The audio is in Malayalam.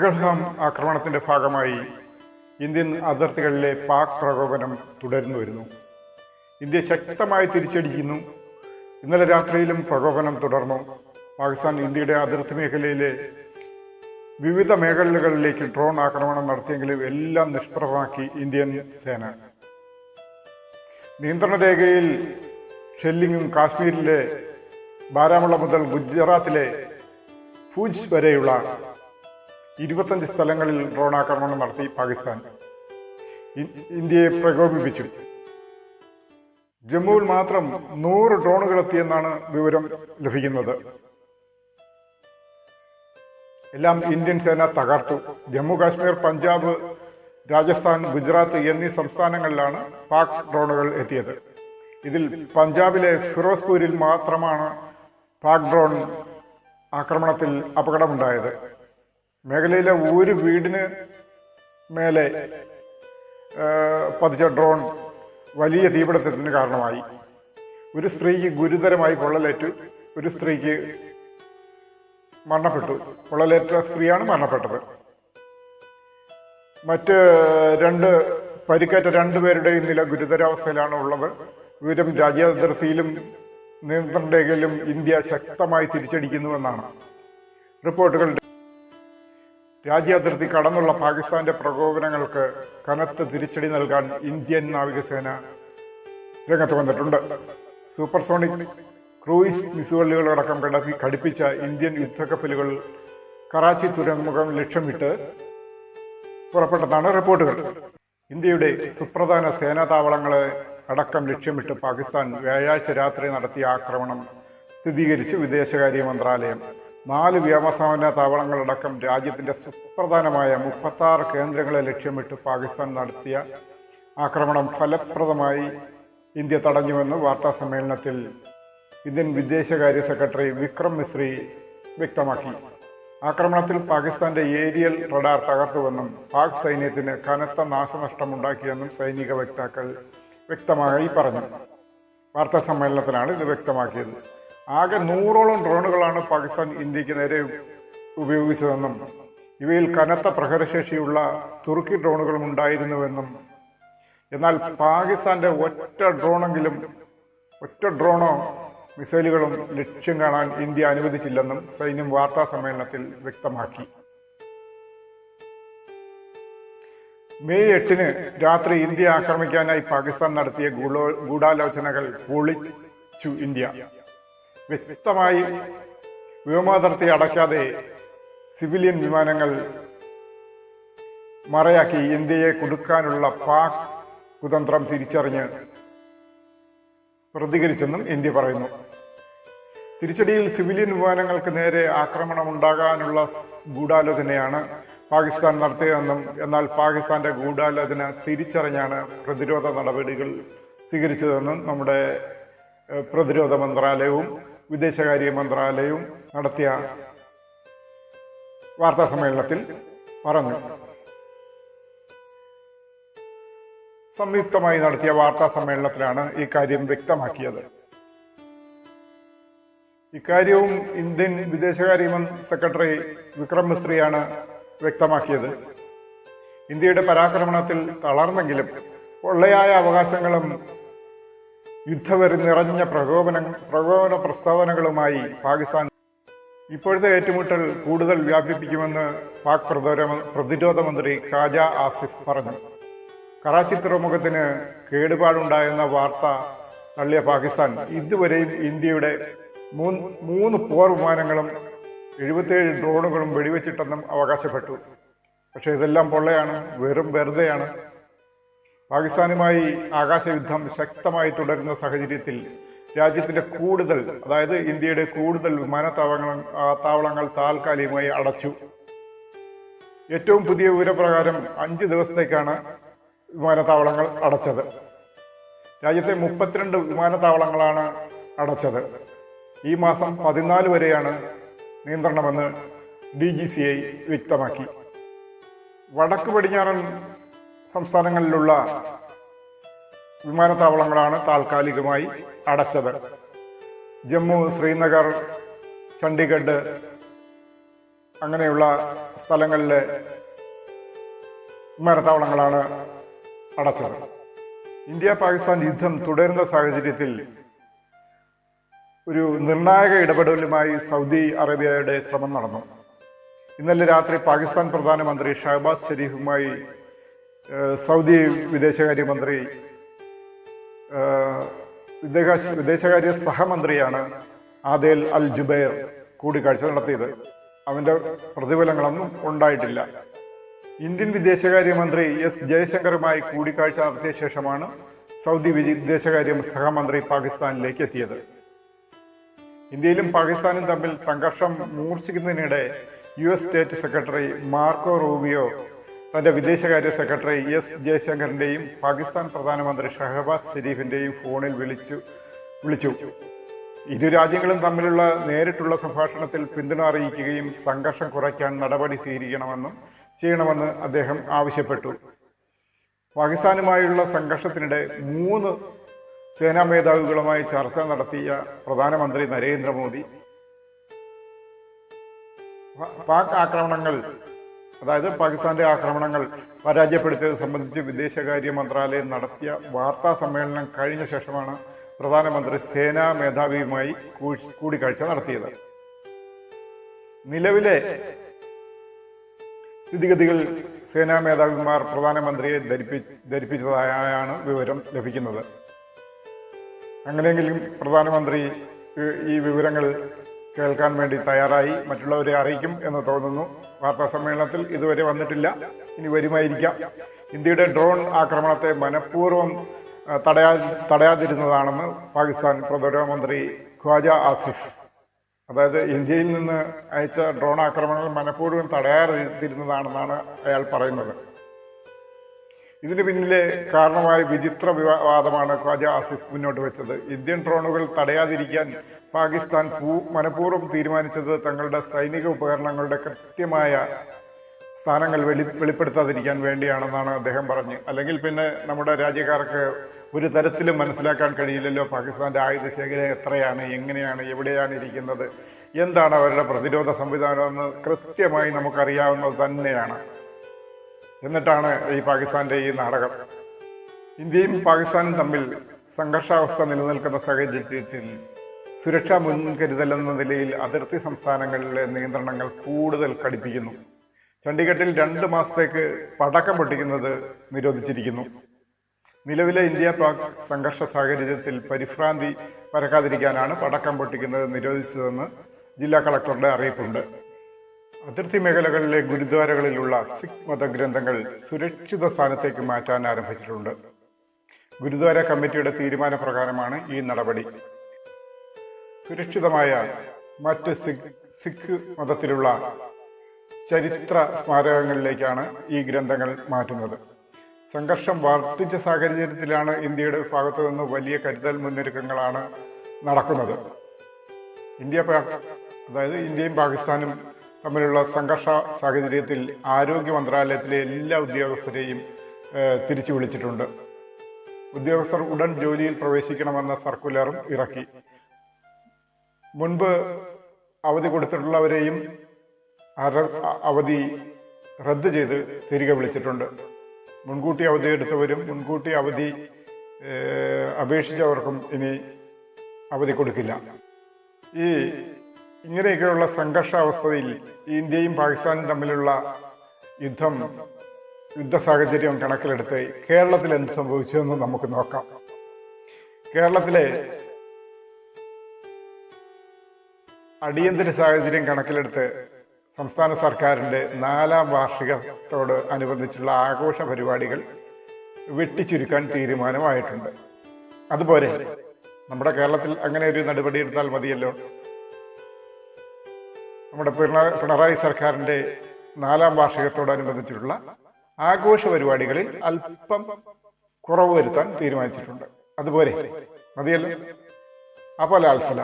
പെഗൽഹാം ആക്രമണത്തിന്റെ ഭാഗമായി ഇന്ത്യൻ അതിർത്തികളിലെ പാക് പ്രകോപനം തുടർന്നു വരുന്നു. ഇന്ത്യ ശക്തമായി തിരിച്ചടിക്കുന്നു. ഇന്നലെ രാത്രിയിലും പ്രകോപനം തുടർന്നു. പാകിസ്ഥാൻ ഇന്ത്യയുടെ അതിർത്തി മേഖലയിലെ വിവിധ മേഖലകളിലേക്ക് ഡ്രോൺ ആക്രമണം നടത്തിയെങ്കിലും എല്ലാം നിഷ്പ്രഭമാക്കി ഇന്ത്യൻ സേന. നിയന്ത്രണ രേഖയിൽ ഷെല്ലിങ്ങും കാശ്മീരിലെ ബാരാമുള്ള മുതൽ ഗുജറാത്തിലെ ഫൂജ് വരെയുള്ള ഇരുപത്തഞ്ച് സ്ഥലങ്ങളിൽ ഡ്രോൺ ആക്രമണം നടത്തി പാകിസ്ഥാൻ. ഇന്ത്യയെ പ്രകോപിപ്പിച്ചു. ജമ്മുവിൽ മാത്രം നൂറ് ഡ്രോണുകൾ എത്തിയെന്നാണ് വിവരം ലഭിക്കുന്നത്. എല്ലാം ഇന്ത്യൻ സേന തകർത്തു. ജമ്മു കാശ്മീർ പഞ്ചാബ് രാജസ്ഥാൻ ഗുജറാത്ത് എന്നീ സംസ്ഥാനങ്ങളിലാണ് പാക് ഡ്രോണുകൾ എത്തിയത്. ഇതിൽ പഞ്ചാബിലെ ഫിറോസ്പൂരിൽ മാത്രമാണ് പാക് ഡ്രോൺ ആക്രമണത്തിൽ അപകടമുണ്ടായത്. മേഖലയിലെ ഒരു വീടിന് മേലെ പതിച്ച ഡ്രോൺ വലിയ തീപിടുത്തത്തിന് കാരണമായി. ഒരു സ്ത്രീക്ക് ഗുരുതരമായി പൊള്ളലേറ്റു ഒരു സ്ത്രീക്ക് മരണപ്പെട്ടു. പൊള്ളലേറ്റ സ്ത്രീയാണ് മരണപ്പെട്ടത്. മറ്റ് രണ്ട് പരിക്കേറ്റ രണ്ടുപേരുടെയും നില ഗുരുതരാവസ്ഥയിലാണ് ഉള്ളത്. വിവരം രാജ്യാതിർത്തിയിലും നിയന്ത്രണ രേഖയിലും ഇന്ത്യ ശക്തമായി തിരിച്ചടിക്കുന്നുവെന്നാണ്. റിപ്പോർട്ടുകൾ രാജ്യാതിർത്തി കടന്നുള്ള പാകിസ്ഥാന്റെ പ്രകോപനങ്ങൾക്ക് കനത്ത തിരിച്ചടി നൽകാൻ ഇന്ത്യൻ നാവികസേന രംഗത്ത് വന്നിട്ടുണ്ട്. സൂപ്പർസോണിക് ക്രൂയിസ് മിസൈലുകളടക്കം കിടക്കി ഘടിപ്പിച്ച ഇന്ത്യൻ യുദ്ധക്കപ്പലുകൾ കറാച്ചി തുറമുഖം ലക്ഷ്യമിട്ട് പുറപ്പെട്ടതാണ് റിപ്പോർട്ടുകൾ. ഇന്ത്യയുടെ സുപ്രധാന സേനാ താവളങ്ങളെ അടക്കം ലക്ഷ്യമിട്ട് പാകിസ്ഥാൻ വ്യാഴാഴ്ച രാത്രി നടത്തിയ ആക്രമണം സ്ഥിരീകരിച്ചു വിദേശകാര്യ മന്ത്രാലയം. നാല് വ്യോമസേന താവളങ്ങളടക്കം രാജ്യത്തിന്റെ സുപ്രധാനമായ മുപ്പത്തി ആറ് കേന്ദ്രങ്ങളെ ലക്ഷ്യമിട്ട് പാകിസ്ഥാൻ നടത്തിയ ആക്രമണം ഫലപ്രദമായി ഇന്ത്യ തടഞ്ഞുവെന്ന് വാർത്താ സമ്മേളനത്തിൽ ഇന്ത്യൻ വിദേശകാര്യ സെക്രട്ടറി വിക്രം മിശ്രി വ്യക്തമാക്കി. ആക്രമണത്തിൽ പാകിസ്ഥാന്റെ ഏരിയൽ റഡാർ തകർത്തുവെന്നും പാക് സൈന്യത്തിന് കനത്ത നാശനഷ്ടമുണ്ടാക്കിയെന്നും സൈനിക വക്താക്കൾ വ്യക്തമായി പറഞ്ഞു. വാർത്താ സമ്മേളനത്തിലാണ് ഇത് വ്യക്തമാക്കിയത്. ആകെ നൂറോളം ഡ്രോണുകളാണ് പാകിസ്ഥാൻ ഇന്ത്യയ്ക്ക് നേരെ ഉപയോഗിച്ചതെന്നും ഇവയിൽ കനത്ത പ്രഹരശേഷിയുള്ള തുർക്കി ഡ്രോണുകളും ഉണ്ടായിരുന്നുവെന്നും എന്നാൽ പാകിസ്ഥാന്റെ ഒറ്റ ഡ്രോണെങ്കിലും ഒറ്റ ഡ്രോണോ മിസൈലുകളും ലക്ഷ്യം കാണാൻ ഇന്ത്യ അനുവദിച്ചില്ലെന്നും സൈന്യം വാർത്താ സമ്മേളനത്തിൽ വ്യക്തമാക്കി. മെയ് എട്ടിന് രാത്രി ഇന്ത്യ ആക്രമിക്കാനായി പാകിസ്ഥാൻ നടത്തിയ ഗൂഢാലോചനകൾ പൊളിച്ചു ഇന്ത്യ. വ്യക്തമായി വ്യോമാതിർത്തി അടയ്ക്കാതെ സിവിലിയൻ വിമാനങ്ങൾ മറയാക്കി ഇന്ത്യയെ കൊടുക്കാനുള്ള പാക് കുതന്ത്രം തിരിച്ചറിഞ്ഞ് പ്രതികരിച്ചെന്നും ഇന്ത്യ പറയുന്നു. തിരിച്ചടിയിൽ സിവിലിയൻ വിമാനങ്ങൾക്ക് നേരെ ആക്രമണം ഉണ്ടാകാനുള്ള ഗൂഢാലോചനയാണ് പാകിസ്ഥാൻ നടത്തിയതെന്നും എന്നാൽ പാകിസ്ഥാന്റെ ഗൂഢാലോചന തിരിച്ചറിഞ്ഞാണ് പ്രതിരോധ നടപടികൾ സ്വീകരിച്ചതെന്നും നമ്മുടെ പ്രതിരോധ മന്ത്രാലയവും വിദേശകാര്യ മന്ത്രാലയവും നടത്തിയ വാർത്താ സമ്മേളനത്തിൽ പറഞ്ഞു. സംയുക്തമായി നടത്തിയ വാർത്താ സമ്മേളനത്തിലാണ് ഈ കാര്യം വ്യക്തമാക്കിയത്. ഇക്കാര്യവും ഇന്ത്യൻ വിദേശകാര്യ സെക്രട്ടറി വിക്രം മിശ്രിയാണ് വ്യക്തമാക്കിയത്. ഇന്ത്യയുടെ പരാക്രമണത്തിൽ തളർന്നെങ്കിലും പൊള്ളയായ അവകാശങ്ങളും യുദ്ധവരി നിറഞ്ഞ പ്രകോപന പ്രകോപന പ്രസ്താവനകളുമായി പാകിസ്ഥാൻ ഇപ്പോഴത്തെ ഏറ്റുമുട്ടൽ കൂടുതൽ വ്യാപിപ്പിക്കുമെന്ന് പാക് പ്രതിരോധ- മന്ത്രി ഖാജ ആസിഫ് പറഞ്ഞു. കറാച്ചി തുറമുഖത്തിന് കേടുപാടുണ്ടായെന്ന വാർത്ത തള്ളിയ പാകിസ്ഥാൻ ഇതുവരെയും ഇന്ത്യയുടെ മൂന്ന് പോർ വിമാനങ്ങളും എഴുപത്തിയേഴ് ഡ്രോണുകളും വെടിവെച്ചിട്ടെന്നും അവകാശപ്പെട്ടു. പക്ഷേ ഇതെല്ലാം പൊള്ളയാണ് വെറും വെറുതെയാണ്. പാകിസ്ഥാനുമായി ആകാശയുദ്ധം ശക്തമായി തുടരുന്ന സാഹചര്യത്തിൽ രാജ്യത്തിന്റെ കൂടുതൽ അതായത് ഇന്ത്യയുടെ കൂടുതൽ വിമാനത്താവളങ്ങൾ താവളങ്ങൾ താൽക്കാലികമായി അടച്ചു. ഏറ്റവും പുതിയ വിവരപ്രകാരം അഞ്ച് ദിവസത്തേക്കാണ് വിമാനത്താവളങ്ങൾ അടച്ചത്. രാജ്യത്തെ മുപ്പത്തിരണ്ട് വിമാനത്താവളങ്ങളാണ് അടച്ചത്. ഈ മാസം പതിനാല് വരെയാണ് നിയന്ത്രണമെന്ന് ഡി ജി സി ഐ വ്യക്തമാക്കി. വടക്ക് പടിഞ്ഞാറൻ സംസ്ഥാനങ്ങളിലുള്ള വിമാനത്താവളങ്ങളാണ് താൽക്കാലികമായി അടച്ചത്. ജമ്മു ശ്രീനഗർ ചണ്ഡീഗഡ് അങ്ങനെയുള്ള സ്ഥലങ്ങളിലെ വിമാനത്താവളങ്ങളാണ് അടച്ചത്. ഇന്ത്യ പാകിസ്ഥാൻ യുദ്ധം തുടരുന്ന സാഹചര്യത്തിൽ ഒരു നിർണായക ഇടപെടലുമായി സൗദി അറേബ്യയുടെ ശ്രമം നടന്നു. ഇന്നലെ രാത്രി പാകിസ്ഥാൻ പ്രധാനമന്ത്രി ഷഹബാസ് ഷെരീഫുമായി സൗദി വിദേശകാര്യമന്ത്രി വിദേശകാര്യ സഹമന്ത്രിയാണ് ആദേൽ അൽ ജുബൈർ കൂടിക്കാഴ്ച നടത്തിയത്. അവന്റെ പ്രതിഫലങ്ങളൊന്നും ഉണ്ടായിട്ടില്ല. ഇന്ത്യൻ വിദേശകാര്യമന്ത്രി എസ് ജയശങ്കറുമായി കൂടിക്കാഴ്ച നടത്തിയ ശേഷമാണ് സൗദി വിദേശകാര്യ സഹമന്ത്രി പാകിസ്ഥാനിലേക്ക് എത്തിയത്. ഇന്ത്യയിലും പാകിസ്ഥാനും തമ്മിൽ സംഘർഷം മൂർച്ഛിക്കുന്നതിനിടെ U S state secretary Marco Rubio തന്റെ വിദേശകാര്യ സെക്രട്ടറി എസ് ജയശങ്കറിന്റെയും പാകിസ്ഥാൻ പ്രധാനമന്ത്രി ഷഹബാസ് ഷെരീഫിന്റെയും ഫോണിൽ വിളിച്ചു വിളിച്ചു. ഇരു രാജ്യങ്ങളും തമ്മിലുള്ള നേരിട്ടുള്ള സംഭാഷണത്തിൽ പിന്തുണ അറിയിക്കുകയും സംഘർഷം കുറയ്ക്കാൻ നടപടി സ്വീകരിക്കണമെന്നും ചെയ്യണമെന്ന് അദ്ദേഹം ആവശ്യപ്പെട്ടു. പാകിസ്ഥാനുമായുള്ള സംഘർഷത്തിനിടെ മൂന്ന് സേനാ മേധാവികളുമായി ചർച്ച നടത്തിയ പ്രധാനമന്ത്രി നരേന്ദ്രമോദി പാക് ആക്രമണങ്ങൾ അതായത് പാകിസ്ഥാന്റെ ആക്രമണങ്ങൾ പരാജയപ്പെടുത്തിയത് സംബന്ധിച്ച് വിദേശകാര്യ മന്ത്രാലയം നടത്തിയ വാർത്താ സമ്മേളനം കഴിഞ്ഞ ശേഷമാണ് പ്രധാനമന്ത്രി സേനാ മേധാവിയുമായി കൂടിക്കാഴ്ച നടത്തിയത്. നിലവിലെ സ്ഥിതിഗതികൾ സേനാ മേധാവിമാർ പ്രധാനമന്ത്രിയെ ധരിപ്പി ധരിപ്പിച്ചതായാണ് വിവരം ലഭിക്കുന്നത്. അങ്ങനെയെങ്കിലും പ്രധാനമന്ത്രി ഈ വിവരങ്ങൾ കേൾക്കാൻ വേണ്ടി തയ്യാറായി മറ്റുള്ളവരെ അറിയിക്കും എന്ന് തോന്നുന്നു. വാർത്താ സമ്മേളനത്തിൽ ഇതുവരെ വന്നിട്ടില്ല. ഇനി വരുമായിരിക്കാം. ഇന്ത്യയുടെ ഡ്രോൺ ആക്രമണത്തെ മനഃപൂർവം തടയാ തടയാതിരുന്നതാണെന്ന് പാകിസ്ഥാൻ പ്രതിരോധമന്ത്രി ഖ്വാജ ആസിഫ്. അതായത് ഇന്ത്യയിൽ നിന്ന് അയച്ച ഡ്രോൺ ആക്രമണങ്ങൾ മനഃപൂർവം തടയാതിരുന്നതാണെന്നാണ് അയാൾ പറയുന്നത്. ഇതിന് പിന്നിലെ കാരണമായ വിചിത്ര വിവാദമാണ് ഖ്വാജ ആസിഫ് മുന്നോട്ട് വെച്ചത്. ഇന്ത്യൻ ഡ്രോണുകൾ തടയാതിരിക്കാൻ പാകിസ്ഥാൻ പൂ മനഃപൂർവം തീരുമാനിച്ചത് തങ്ങളുടെ സൈനിക ഉപകരണങ്ങളുടെ കൃത്യമായ സ്ഥാനങ്ങൾ വെളി വെളിപ്പെടുത്താതിരിക്കാൻ വേണ്ടിയാണെന്നാണ് അദ്ദേഹം പറഞ്ഞ്. അല്ലെങ്കിൽ പിന്നെ നമ്മുടെ രാജ്യക്കാർക്ക് ഒരു തരത്തിലും മനസ്സിലാക്കാൻ കഴിയില്ലല്ലോ പാകിസ്ഥാന്റെ ആയുധ ശേഖരം എത്രയാണ് എങ്ങനെയാണ് എവിടെയാണ് ഇരിക്കുന്നത് എന്താണ് അവരുടെ പ്രതിരോധ സംവിധാനം എന്ന് കൃത്യമായി നമുക്കറിയാവുന്നത് തന്നെയാണ്. എന്നിട്ടാണ് ഈ പാകിസ്ഥാന്റെ ഈ നാടകം. ഇന്ത്യയും പാകിസ്ഥാനും തമ്മിൽ സംഘർഷാവസ്ഥ നിലനിൽക്കുന്ന സാഹചര്യത്തിൽ സുരക്ഷാ മുൻകരുതൽ എന്ന നിലയിൽ അതിർത്തി സംസ്ഥാനങ്ങളിലെ നിയന്ത്രണങ്ങൾ കൂടുതൽ കടുപ്പിക്കുന്നു. ചണ്ഡീഗഡിൽ രണ്ട് മാസത്തേക്ക് പടക്കം പൊട്ടിക്കുന്നത് നിരോധിച്ചിരിക്കുന്നു. നിലവിലെ ഇന്ത്യ പാക് സംഘർഷ സാഹചര്യത്തിൽ പരിഭ്രാന്തി പരക്കാതിരിക്കാനാണ് പടക്കം പൊട്ടിക്കുന്നത് നിരോധിച്ചതെന്ന് ജില്ലാ കളക്ടറുടെ അറിയിപ്പുണ്ട്. അതിർത്തി മേഖലകളിലെ ഗുരുദ്വാരകളിലുള്ള സിഖ് മതഗ്രന്ഥങ്ങൾ സുരക്ഷിത സ്ഥാനത്തേക്ക് മാറ്റാൻ ആരംഭിച്ചിട്ടുണ്ട്. ഗുരുദ്വാര കമ്മിറ്റിയുടെ തീരുമാനപ്രകാരമാണ് ഈ നടപടി. സുരക്ഷിതമായ മറ്റ് സിഖ് മതത്തിലുള്ള ചരിത്ര സ്മാരകങ്ങളിലേക്കാണ് ഈ ഗ്രന്ഥങ്ങൾ മാറ്റുന്നത്. സംഘർഷം വർദ്ധിച്ച സാഹചര്യത്തിലാണ് ഇന്ത്യയുടെ ഭാഗത്തു നിന്ന് വലിയ കരുതൽ മുന്നൊരുക്കങ്ങളാണ് നടക്കുന്നത്. ഇന്ത്യ അതായത് ഇന്ത്യയും പാകിസ്ഥാനും തമ്മിലുള്ള സംഘർഷ സാഹചര്യത്തിൽ ആരോഗ്യ മന്ത്രാലയത്തിലെ എല്ലാ ഉദ്യോഗസ്ഥരെയും തിരിച്ചു വിളിച്ചിട്ടുണ്ട്. ഉദ്യോഗസ്ഥർ ഉടൻ ജോലിയിൽ പ്രവേശിക്കണമെന്ന സർക്കുലറും ഇറക്കി. മുൻപ് അവധി കൊടുത്തിട്ടുള്ളവരെയും അവധി റദ്ദ് ചെയ്ത് തിരികെ വിളിച്ചിട്ടുണ്ട്. മുൻകൂട്ടി അവധി എടുത്തവരും മുൻകൂട്ടി അവധി അപേക്ഷിച്ചവർക്കും ഇനി അവധി കൊടുക്കില്ല. ഈ ഇങ്ങനെയൊക്കെയുള്ള സംഘർഷാവസ്ഥയിൽ ഇന്ത്യയും പാകിസ്ഥാനും തമ്മിലുള്ള യുദ്ധം യുദ്ധ സാഹചര്യം കണക്കിലെടുത്ത് കേരളത്തിൽ എന്ത് സംഭവിച്ചു എന്ന് നമുക്ക് നോക്കാം. കേരളത്തിലെ അടിയന്തര സാഹചര്യം കണക്കിലെടുത്ത് സംസ്ഥാന സർക്കാരിന്റെ നാലാം വാർഷികത്തോട് അനുബന്ധിച്ചുള്ള ആഘോഷ പരിപാടികൾ വെട്ടിച്ചുരുക്കാൻ തീരുമാനമായിട്ടുണ്ട്. അതുപോലെ നമ്മുടെ കേരളത്തിൽ അങ്ങനെ ഒരു നടപടി എടുത്താൽ മതിയല്ലോ? നമ്മുടെ പിണറായി സർക്കാരിന്റെ നാലാം വാർഷികത്തോടനുബന്ധിച്ചിട്ടുള്ള ആഘോഷ പരിപാടികളിൽ അല്പം കുറവ് വരുത്താൻ തീരുമാനിച്ചിട്ടുണ്ട്. അതുപോലെ മതിയല്ലോ? അപ്പോൾ അൽഫല